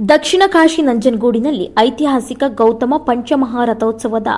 ದಕ್ಷಿಣ ಕಾಶಿ ನಂಜನಗೂಡಿನಲ್ಲಿ ಐತಿಹಾಸಿಕ ಗೌತಮ ಪಂಚಮಹಾರಥೋತ್ಸವದ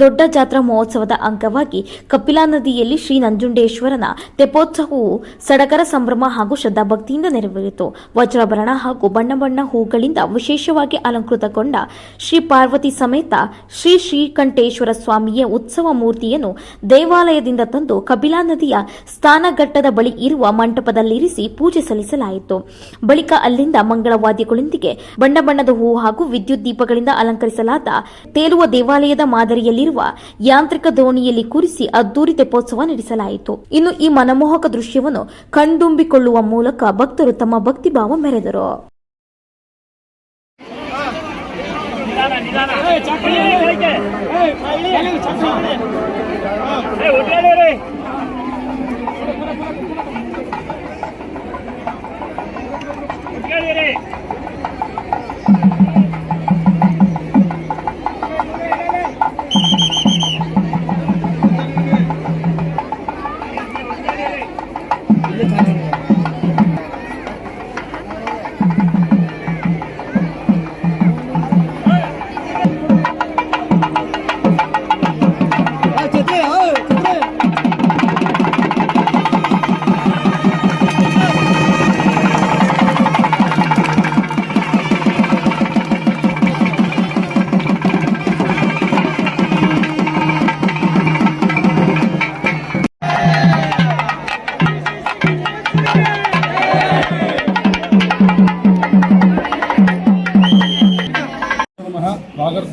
ದೊಡ್ಡ ಜಾತ್ರಾ ಮಹೋತ್ಸವದ ಅಂಗವಾಗಿ ಕಪಿಲಾ ನದಿಯಲ್ಲಿ ಶ್ರೀ ನಂಜುಂಡೇಶ್ವರನ ತೆಪೋತ್ಸವವು ಸಡಗರ ಸಂಭ್ರಮ ಹಾಗೂ ಶ್ರದ್ಧಾಭಕ್ತಿಯಿಂದ ನೆರವೇರಿತು. ವಜ್ರಭರಣ ಹಾಗೂ ಬಣ್ಣ ಬಣ್ಣ ಹೂಗಳಿಂದ ವಿಶೇಷವಾಗಿ ಅಲಂಕೃತಗೊಂಡ ಶ್ರೀ ಪಾರ್ವತಿ ಸಮೇತ ಶ್ರೀ ಶ್ರೀಕಂಠೇಶ್ವರ ಸ್ವಾಮಿಯ ಉತ್ಸವ ಮೂರ್ತಿಯನ್ನು ದೇವಾಲಯದಿಂದ ತಂದು ಕಪಿಲಾ ನದಿಯ ಸ್ಥಾನಘಟ್ಟದ ಬಳಿ ಇರುವ ಮಂಟಪದಲ್ಲಿರಿಸಿ ಪೂಜೆ ಸಲ್ಲಿಸಲಾಯಿತು. ಬಳಿಕ ಅಲ್ಲಿಂದ ಮಂಗಳವಾದ್ಯಗಳೊಂದಿಗೆ ಬಣ್ಣ ಬಣ್ಣದ ಹೂ ಹಾಗೂ ವಿದ್ಯುತ್ ದೀಪಗಳಿಂದ ಅಲಂಕರಿಸಲಾದ ತೇಲುವ ದೇವಾಲಯದ ಮಾದರಿಯಲ್ಲಿರುವ ಯಾಂತ್ರಿಕ ದೋಣಿಯಲ್ಲಿ ಕೂರಿಸಿ ಅದ್ದೂರಿ ತೆಪ್ಪೋತ್ಸವ ನಡೆಸಲಾಯಿತು ಇನ್ನು ಈ ಮನಮೋಹಕ ದೃಶ್ಯವನ್ನು ಕಣ್ದುಂಬಿಕೊಳ್ಳುವ ಮೂಲಕ ಭಕ್ತರು ತಮ್ಮ ಭಕ್ತಿಭಾವ ಮೆರೆದರು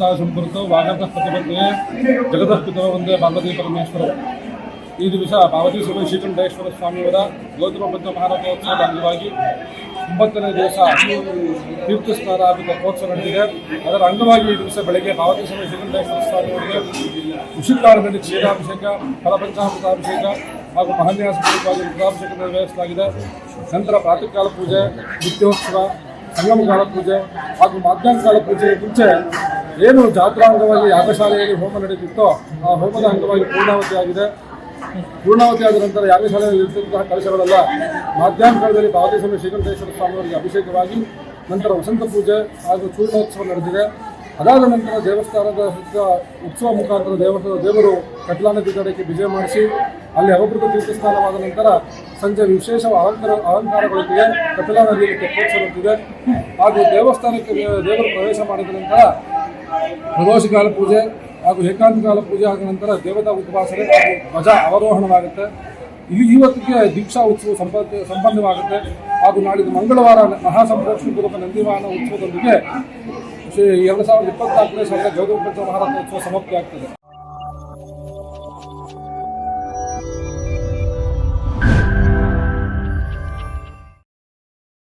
ವಾಗರ್ತಾ ಸಂಪೃಕ್ತೋ ವಾಗರ್ತ ಪ್ರತಿಪತ್ತೆಯೇ ಜಗದಸ್ಪಿತೋ ಒಂದೇ ಪಾರ್ವತಿ ಪರಮೇಶ್ವರ. ಈ ದಿವಸ ಪಾರ್ವತಿ ಸಭೆ ಶ್ರೀಕಂಠೇಶ್ವರ ಸ್ವಾಮಿಯವರ ಗೌತಮ ಬದ್ಧ ಮಹಾರಥೋತ್ಸವದ ಅಂಗವಾಗಿ ಒಂಬತ್ತನೇ ದಿವಸ ತೀರ್ಥ ಸ್ನಾನ ತೆಪ್ಪೋತ್ಸವ ನಡೆದಿದೆ. ಅದರ ಅಂಗವಾಗಿ ಈ ದಿವಸ ಬೆಳಗ್ಗೆ ಪಾರ್ವತಿ ಸುಮ ಶ್ರೀಕಂಠೇಶ್ವರ ಸ್ವಾಮಿಯವರಿಗೆ ವಿಶುದ್ಧಾರದಲ್ಲಿ ಕ್ಷೀರಾಭಿಷೇಕ, ಫಲಪಂಚಾಮೃತಾಭಿಷೇಕ ಹಾಗೂ ಮಹಾನ್ಯಾಸಪೂರ್ವಕವಾಗಿ ರುದ್ರಾಭಿಷೇಕ ನೆರವೇರಿಸಲಾಗಿದೆ. ನಂತರ ಪ್ರಾತಃ ಕಾಲ ಪೂಜೆ, ನಿತ್ಯೋತ್ಸವ ಸಂಗಮಕಾಲ ಪೂಜೆ ಹಾಗೂ ಮಧ್ಯಾಹ್ನಕಾಲ ಪೂಜೆಗೆ ಮುಂಚೆ ಏನು ಜಾತ್ರಾ ಅಂಗವಾಗಿ ಯಾಗಶಾಲೆಯಲ್ಲಿ ಹೋಮ ನಡೆಯುತ್ತಿತ್ತೋ ಆ ಹೋಮದ ಅಂಗವಾಗಿ ಪೂರ್ಣಾವತಿಯಾಗಿದೆ ಪೂರ್ಣಾವತಿ ಆದ ನಂತರ ಯಾಗಶಾಲೆಯಲ್ಲಿ ಇರ್ತಂತಹ ಕಲಶಗಳೆಲ್ಲ ಮಧ್ಯಾಹ್ನ ಕಾಲದಲ್ಲಿ ಪಾವತೇಶ್ವರ ಶ್ರೀಕಂಠೇಶ್ವರ ಸ್ವಾಮಿಯವರಿಗೆ ಅಭಿಷೇಕವಾಗಿ, ನಂತರ ವಸಂತ ಪೂಜೆ ಹಾಗೂ ಚೂರ್ಣೋತ್ಸವ ನಡೆದಿದೆ. ಅದಾದ ನಂತರ ದೇವಸ್ಥಾನದ ಸುತ್ತ ಉತ್ಸವ ಮುಖಾಂತರ ದೇವಸ್ಥಾನದ ದೇವರು ಕಟ್ಲಾ ನದಿ ಕಡೆಗೆ ವಿಜಯ ಮಾಡಿಸಿ, ಅಲ್ಲಿ ಅವಭೃತ ತೀರ್ಥಸ್ಥಾನವಾದ ನಂತರ ಸಂಜೆ ವಿಶೇಷ ಅಲಂಕಾರ, ಅಲಂಕಾರಗಳೊಂದಿಗೆ ಕಪಿಲಾ ನದಿಯಲ್ಲಿ ತೆಪ್ಪೋತ್ಸವ ಹಾಗೂ ದೇವಸ್ಥಾನಕ್ಕೆ ದೇವರು ಪ್ರವೇಶ ಮಾಡಿದ ನಂತರ ಪ್ರದೋಷಕಾಲ ಪೂಜೆ ಹಾಗೂ ಏಕಾಂತಕಾಲ ಪೂಜೆ ಆದ ನಂತರ ದೇವತಾ ಉಪವಾಸನೆ ಧ್ವಜ ಅವರೋಹಣವಾಗುತ್ತೆ. ಇಲ್ಲಿ ಇವತ್ತಿಗೆ ದೀಕ್ಷಾ ಉತ್ಸವ ಸಂಪತ್ತ ಸಂಪನ್ನವಾಗುತ್ತೆ ಹಾಗೂ ನಾಳಿದ್ದು ಮಂಗಳವಾರ ಮಹಾಸಂಪ್ರೋಕ್ಷಣ ಪೂರ್ವಕ ನಂದಿವಾಹನ ಉತ್ಸವದೊಂದಿಗೆ ಎರಡು ಸಾವಿರದ ಇಪ್ಪತ್ನಾಲ್ಕನೇ ಗೌತಮ ಪಂಚ ಮಹಾರಥ ಉತ್ಸವ ಸಮಾಪ್ತಿ ಆಗ್ತದೆ